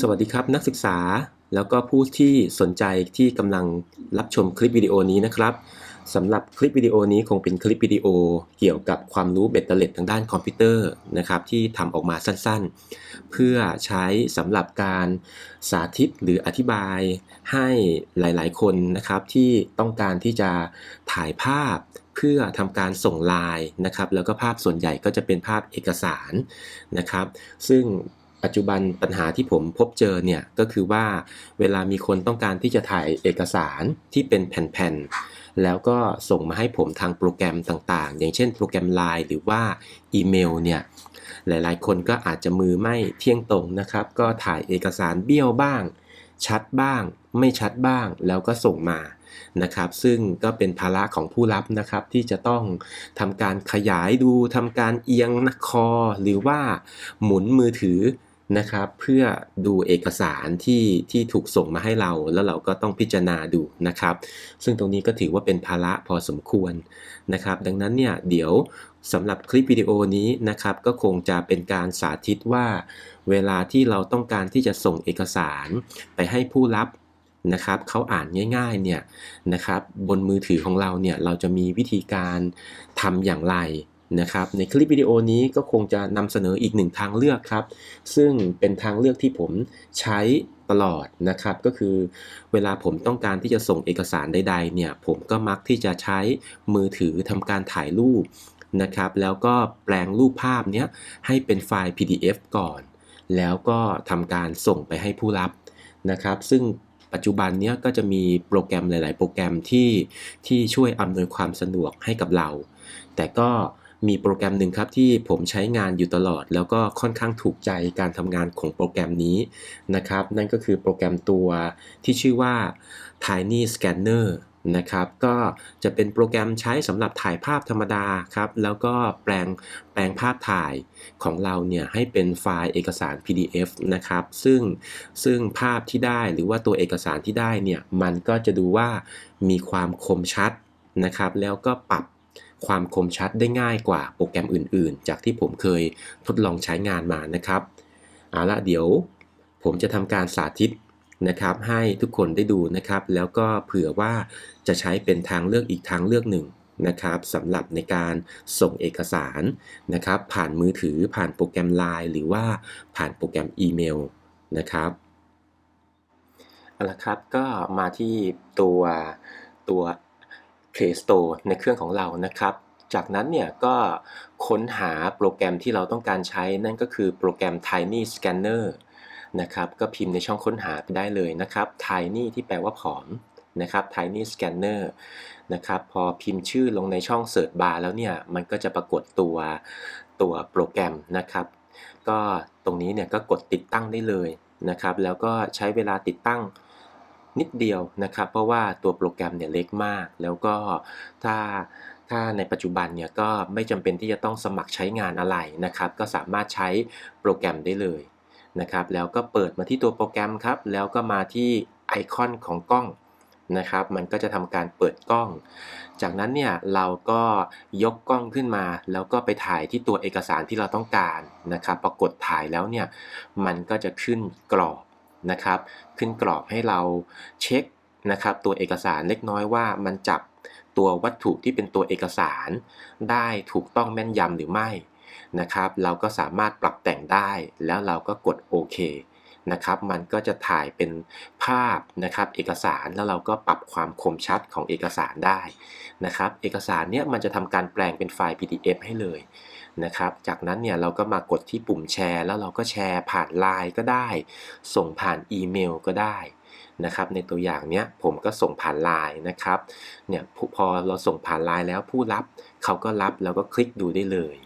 สวัสดีครับนักศึกษาแล้วก็ผู้ที่สนใจที่กำลังรับชมคลิปวิดีโอนี้นะครับสำหรับคลิปวิดีโอนี้คงเป็นคลิปวิดีโอเกี่ยวกับความรู้เบ็ดเตล็ดทางด้านคอมพิวเตอร์นะครับที่ทำออกมาสั้นๆ เพื่อใช้สำหรับการสาธิตหรืออธิบายให้หลายๆ คนนะครับที่ต้องการที่จะถ่ายภาพเพื่อทำการส่งไลน์นะครับแล้วก็ภาพส่วนใหญ่ก็จะเป็นภาพเอกสารนะครับ ซึ่ง ปัจจุบันปัญหาที่ผมพบเจอเนี่ยก็คือว่าเวลามีคนต้องการที่จะถ่ายเอกสารที่เป็นแผ่นๆ แล้วก็ส่งมาให้ผมทางโปรแกรมต่างๆ อย่างเช่นโปรแกรม Line หรือว่าอีเมลเนี่ยหลายๆ คนก็อาจจะมือไม่เที่ยงตรงนะครับ ก็ถ่ายเอกสารเบี้ยวบ้าง ชัดบ้าง ไม่ชัดบ้าง แล้วก็ส่งมานะครับ ซึ่งก็เป็นภาระของผู้รับนะครับ ที่จะต้องทำการขยายดูทำการเอียงนักคอ หรือว่าหมุนมือถือ นะครับ เพื่อดูเอกสารที่ที่ถูกส่งมาให้เรา แล้วเราก็ต้องพิจารณาดูนะครับ ซึ่งตรงนี้ก็ถือว่าเป็นภาระพอสมควรนะครับ ดังนั้นเนี่ยเดี๋ยวสำหรับคลิปวิดีโอนี้นะครับ ก็คงจะเป็นการสาธิตว่า เวลาที่เราต้องการที่จะส่งเอกสารไปให้ผู้รับนะครับเขาอ่านง่ายๆเนี่ยนะครับบนมือถือของเราเนี่ยเราจะมีวิธีการทำอย่างไร นะครับในคลิปวิดีโอนี้ก็คงจะนำเสนออีกหนึ่งทางเลือกครับ ซึ่งเป็นทางเลือกที่ผมใช้ตลอดนะครับ ก็คือเวลาผมต้องการที่จะส่งเอกสารใดๆเนี่ยผมก็มักที่จะใช้มือถือทำการถ่ายรูปนะครับ แล้วก็แปลงรูปภาพเนี้ยให้เป็นไฟล์ PDF ก่อน แล้วก็ทำการส่งไปให้ผู้รับนะครับ ซึ่งปัจจุบันเนี้ยก็จะมีโปรแกรมหลาย ๆ โปรแกรมที่ที่ช่วยอำนวยความสะดวกให้กับเรา แต่ก็ มีโปรแกรมหนึ่งครับที่ผมใช้งานอยู่ตลอด แล้วก็ค่อนข้างถูกใจการทำงานของโปรแกรมนี้นะครับ นั่นก็คือโปรแกรมตัวที่ชื่อว่า Tiny Scanner นะครับก็จะเป็นโปรแกรมใช้สำหรับถ่ายภาพธรรมดาครับแล้วก็แปลงแปลงภาพถ่ายของเราเนี่ยให้เป็นไฟล์เอกสาร PDF นะครับซึ่งซึ่งภาพที่ได้หรือว่าตัวเอกสารที่ได้เนี่ยมันก็จะดูว่ามีความคมชัดนะครับแล้วก็ปรับ ความคมชัดได้ง่ายกว่าโปรแกรมอื่นๆ จากที่ผมเคยทดลองใช้งานมานะครับ เอาละเดี๋ยวผมจะทำการสาธิตนะครับ ให้ทุกคนได้ดูนะครับ แล้วก็เผื่อว่าจะใช้เป็นทางเลือกอีกทางเลือกหนึ่งนะครับสำหรับในการส่งเอกสารนะครับ ผ่านมือถือผ่านโปรแกรม Line หรือว่าผ่านโปรแกรมอีเมลนะครับเอาละครับก็มาที่ตัวตัว Play Store ในเครื่องของเรานะครับ จากนั้นเนี่ยก็ค้นหาโปรแกรมที่เราต้องการใช้นั่นก็คือโปรแกรม Tiny Scanner นะครับก็พิมพ์ในช่องค้นหาไปได้เลยนะครับ Tiny ที่แปลว่าผอมนะครับ Tiny Scanner นะครับพอพิมพ์ชื่อลงในช่อง Search Bar แล้วเนี่ย มันก็จะปรากฏตัวตัวโปรแกรมนะครับ ก็ตรงนี้เนี่ยก็กดติดตั้งได้เลยนะครับ แล้วก็ใช้เวลาติดตั้ง นิดเดียวนะครับ เพราะว่าตัวโปรแกรมเนี่ยเล็กมาก แล้วก็ถ้าถ้าในปัจจุบันเนี่ยก็ไม่จำเป็นที่จะต้องสมัครใช้งานอะไรนะครับ ก็สามารถใช้โปรแกรมได้เลยนะครับ แล้วก็เปิดมาที่ตัวโปรแกรมครับ แล้วก็มาที่ไอคอนของกล้องนะครับ มันก็จะทำการเปิดกล้อง จากนั้นเนี่ยเราก็ยกกล้องขึ้นมา แล้วก็ไปถ่ายที่ตัวเอกสารที่เราต้องการนะครับ ปรากฏถ่ายแล้วเนี่ยมันก็จะขึ้นกรอบ นะครับ ขึ้นกรอบให้เราเช็คนะครับ ตัวเอกสารเล็กน้อยว่ามันจับตัววัตถุที่เป็นตัวเอกสารได้ถูกต้องแม่นยำหรือไม่นะครับ เราก็สามารถปรับแต่งได้แล้วเราก็กดโอเค นะครับมันก็จะถ่ายเป็นภาพนะครับเอกสารแล้วเราก็ปรับความคมชัดของเอกสารได้นะครับเอกสารเนี้ยมันจะทำการแปลงเป็นไฟล์ PDF ให้เลยนะครับจากนั้นเนี่ยเราก็มากดที่ปุ่มแชร์ แล้วเราก็แชร์ผ่านไลน์ก็ได้ ส่งผ่านอีเมลก็ได้นะครับในตัวอย่างเนี้ยผมก็ส่งผ่านไลน์นะครับเนี่ยพอเราส่งผ่านไลน์แล้วผู้รับเขาก็รับแล้วก็คลิกดูได้เลย